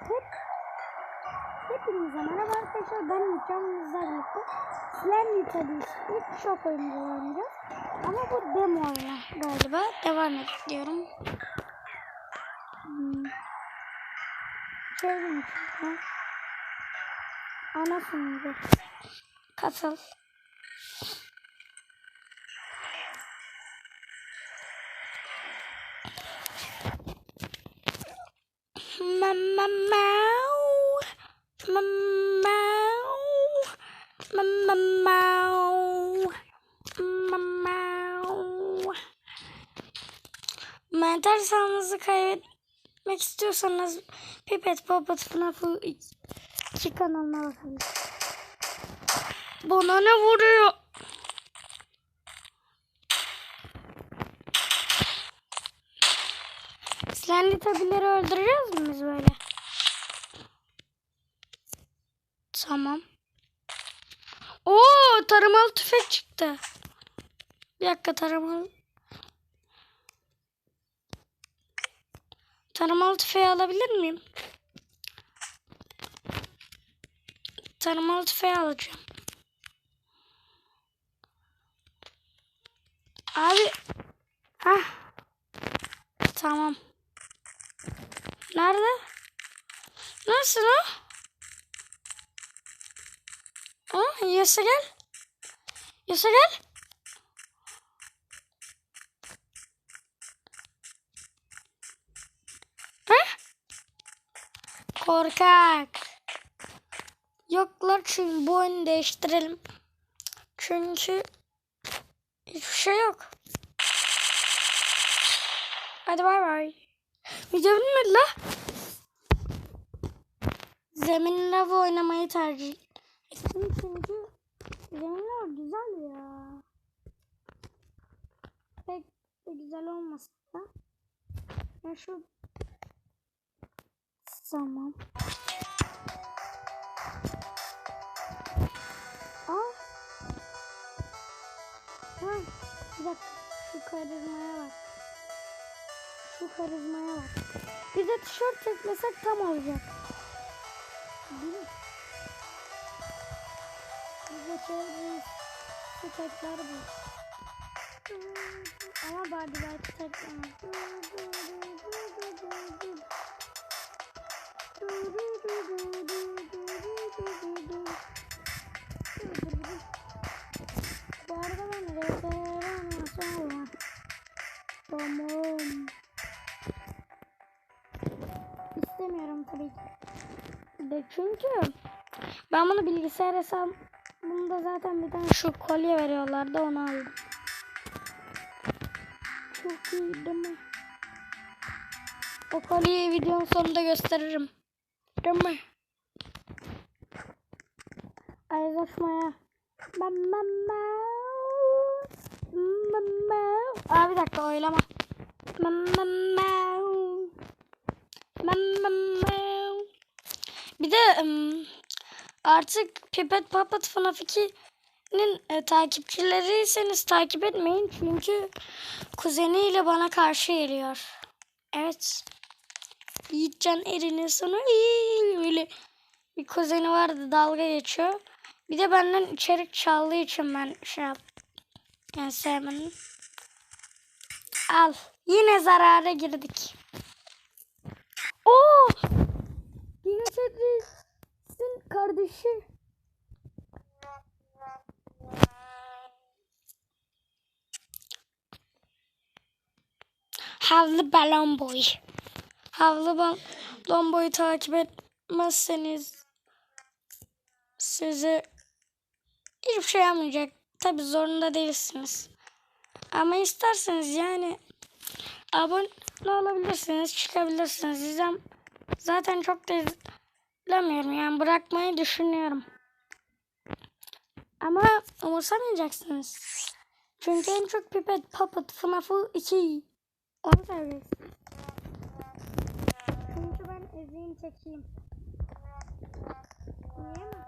Hep Hepinize merhaba arkadaşlar ben Mükemmelizler birlikte Slendy tabii ilk şok oyuncu oynayacağız. Ama bu demo oyunu galiba. Devam ediyorum hmm. Çevirin şunu Ana sunucu Katıl Mama Mau. Mama Mau. Mama Mau. Mama Mau. Mental sağlığınızı kaybetmek istiyorsanız Pipet Puppet FNAF 2 kanalına bakabilirsiniz. Bana ne vuruyor? Slendy tabileri öldüreceğiz mi biz böyle? Tamam. Oo tarımalı tüfek çıktı. Bir dakika tarımalı. Tarımalı tüfeği alabilir miyim? Tarımalı tüfeği alacağım. Abi. Hah. Tamam. Nerede? Nasıl o? Aa, Yasa gel. Yasa gel. Ha? Korkak. Yoklar çünkü bu oyunu değiştirelim. Çünkü hiçbir şey yok. Hadi bay bay. Video bitmedi la. Zemin lava oynamayı tercih ettim çünkü zemin lava güzel ya. Pek de güzel olmasa da. Ya şu Tamam. Aa. Ha, bir dakika. Şu karizmaya bak. Karizmaya bak. Bir de tişört çekmesek tam olacak. Değil mi? Biz. Şu tekler bu. Ama Barbie belki teklemez. Bu arada ben referans Tamam. İstemiyorum tabii ki. De çünkü ben bunu bilgisayar hesabımda zaten bir tane şu kolye veriyorlardı onu aldım. Çok iyi değil mi? O kolyeyi videonun sonunda gösteririm. Değil mi? Ayrılaşmaya. Aa bir dakika oylama. Bam Bir de artık Pipet Puppet FNAF 2'nin e, takipçileriyseniz takip etmeyin. Çünkü kuzeniyle bana karşı geliyor. Evet. Yiğitcan Erin'in sonu iyi öyle bir kuzeni vardı dalga geçiyor. Bir de benden içerik çaldığı için ben şey yap yani sevmedim. Al. Yine zarara girdik. Oo! Yine Cedric'in kardeşi. Havlı balon boy. Havlı balon boyu takip etmezseniz size hiçbir şey yapmayacak. Tabi zorunda değilsiniz. Ama isterseniz yani abone olabilirsiniz, çıkabilirsiniz. İzlem zaten çok da izlemiyorum. Yani bırakmayı düşünüyorum. Ama umursamayacaksınız. Çünkü en çok Pipet Puppet FNAF 2 onu seveceksiniz. Çünkü ben ezeyim çekeyim. Niye mi?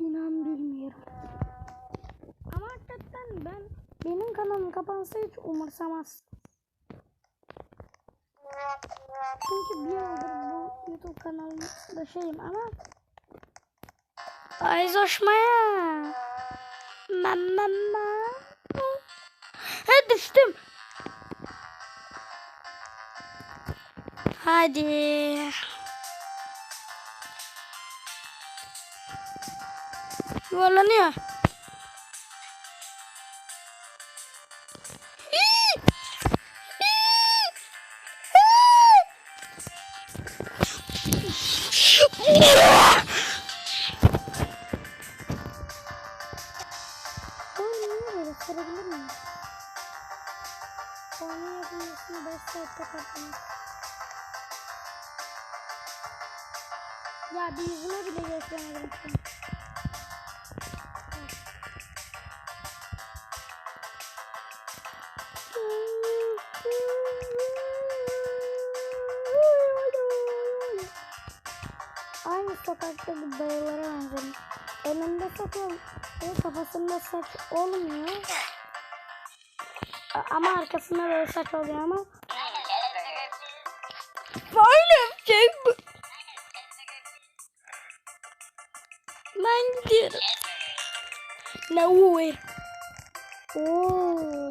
İnan bilmiyorum. Ama hakikaten ben benim kanalım kapansa hiç umursamaz. Çünkü bir yıldır bu YouTube kanalında şeyim ama Ay zoşmaya. Mama. Ha düştüm. Hadi. Yuvarlanıyor. Sarabilir miyim? Onun yapılmasını 5 saatte katlanır. Ya bir yüzüme bile gösteremedim Önünde sakal ve kafasında saç olmuyor. Ama arkasında böyle saç oluyor ama. Böyle bir şey bu. Ben gidiyorum. Ne uy. Oo.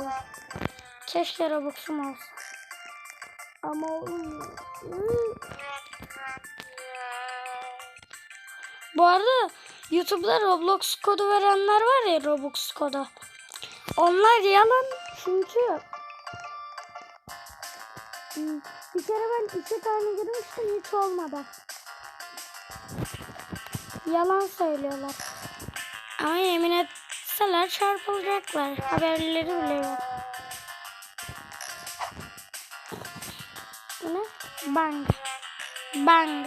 Keşke Robux'um olsa. Ama olmuyor. Bu arada YouTube'da Roblox kodu verenler var ya Robux kodu. Onlar yalan çünkü bir kere ben iki tane girmiştim hiç olmadı. Yalan söylüyorlar. Ama yemin etseler çarpılacaklar. Haberleri bile yok. Ne? Bang. Bang.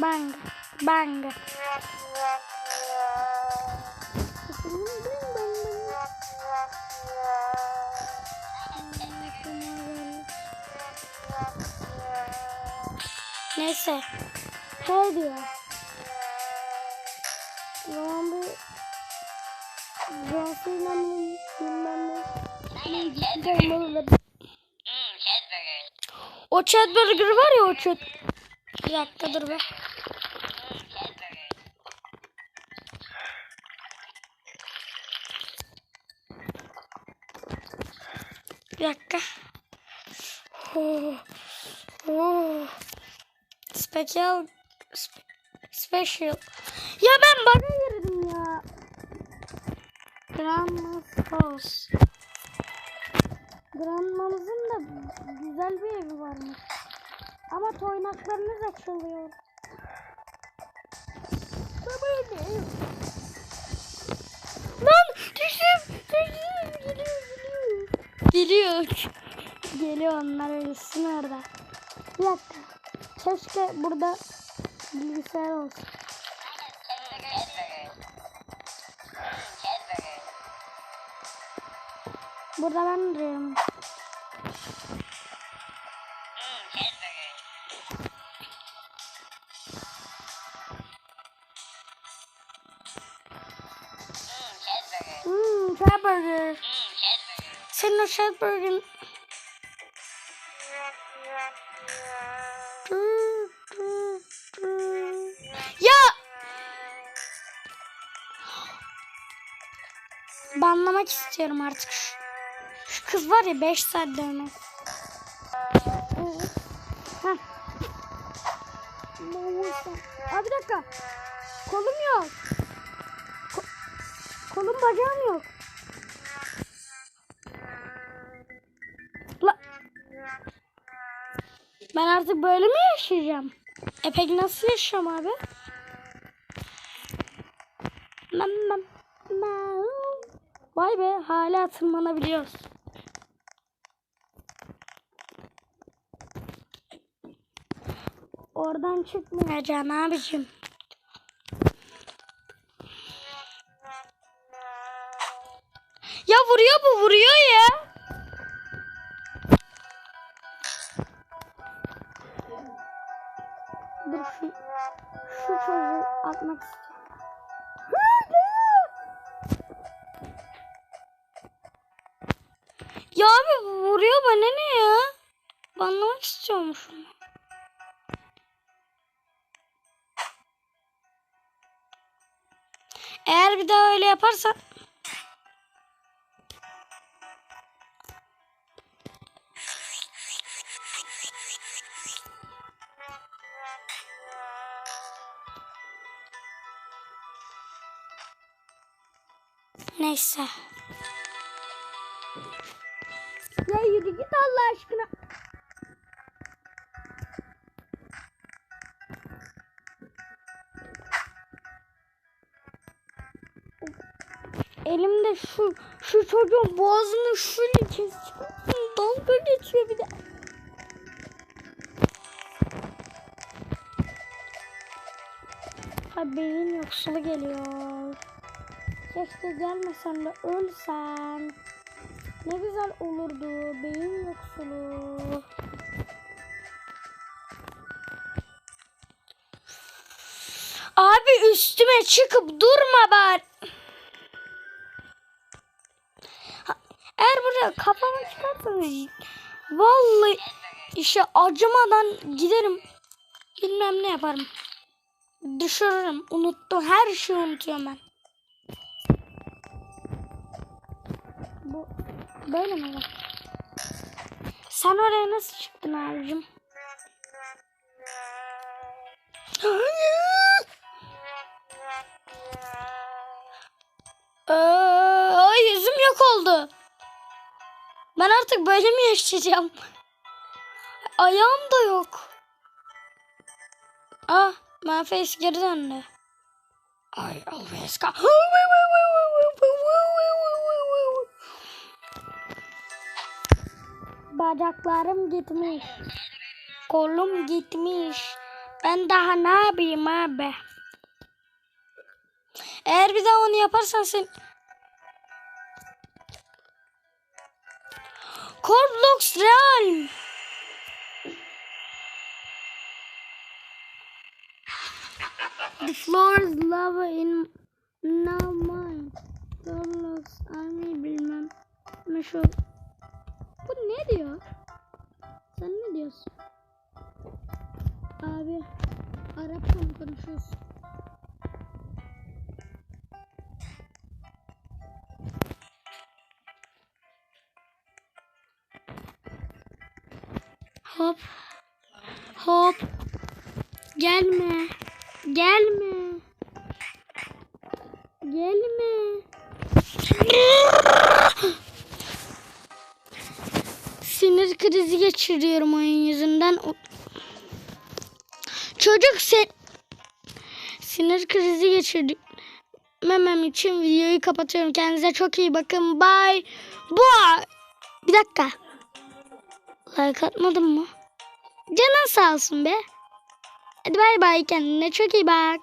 Bang. Bang. Neyse. Şey diyor. Zaman bir Johnson'la mı bilmem ne. ne O chat burger var ya o chat. Bir dakika dur be. Bir dakika. Oh. Oh. Special. spe- special. Ya ben bana girdim ya. Grandma's house. Grandma'mızın da güzel bir evi varmış. Ama toynaklarınız açılıyor. Ev? Lan düştüm. Düştüm. Geliyor geliyor. Geliyor. Onlar ölsün orada. Bir dakika. Keşke burada bilgisayar olsun. Burada ben duruyorum. Senin o Burger'ın Ya! Banlamak istiyorum artık. Şu, şu kız var ya 5 saat dövme. Heh. Aa, bir dakika. Kolum yok. Ko- kolum bacağım yok. Ben artık böyle mi yaşayacağım? E peki nasıl yaşayacağım abi? Vay be hala tırmanabiliyoruz. Oradan çıkmayacaksın abicim. Ya vuruyor bu vuruyor ya. Dur. Eğer bir daha öyle yaparsan Neyse. Ya yürü git Allah aşkına. Şu şu çocuğun boğazını şöyle keseceğim. Dalga geçiyor bir de. Ha beyin yoksulu geliyor. Keşke gelmesen de ölsen. Ne güzel olurdu beyin yoksulu. Abi üstüme çıkıp durma bari. Eğer buraya kafamı çıkarsanız vallahi işe acımadan giderim. Bilmem ne yaparım. Düşürürüm. Unuttum. Her şeyi unutuyorum ben. Bu böyle mi? Sen oraya nasıl çıktın abicim? Ay yüzüm yok oldu. Ben artık böyle mi yaşayacağım? Ayağım da yok. Ah, my face geri döndü. I always go. Bacaklarım gitmiş. Kolum gitmiş. Ben daha ne yapayım abi? Eğer bir daha onu yaparsan sen... Corblocks Real. The floor is lava in now mine. Corblocks Army bilmem. Meşhur. Bu ne diyor? Sen ne diyorsun? Abi Arapça mı konuşuyorsun? Hop. Hop. Gelme. Gelme. Gelme. Sinir krizi geçiriyorum oyun yüzünden. Çocuk sen sinir krizi geçirmemem için videoyu kapatıyorum. Kendinize çok iyi bakın. Bye. Bu bir dakika. Like atmadın mı? Canın sağ olsun be. Hadi bay bay kendine çok iyi bak.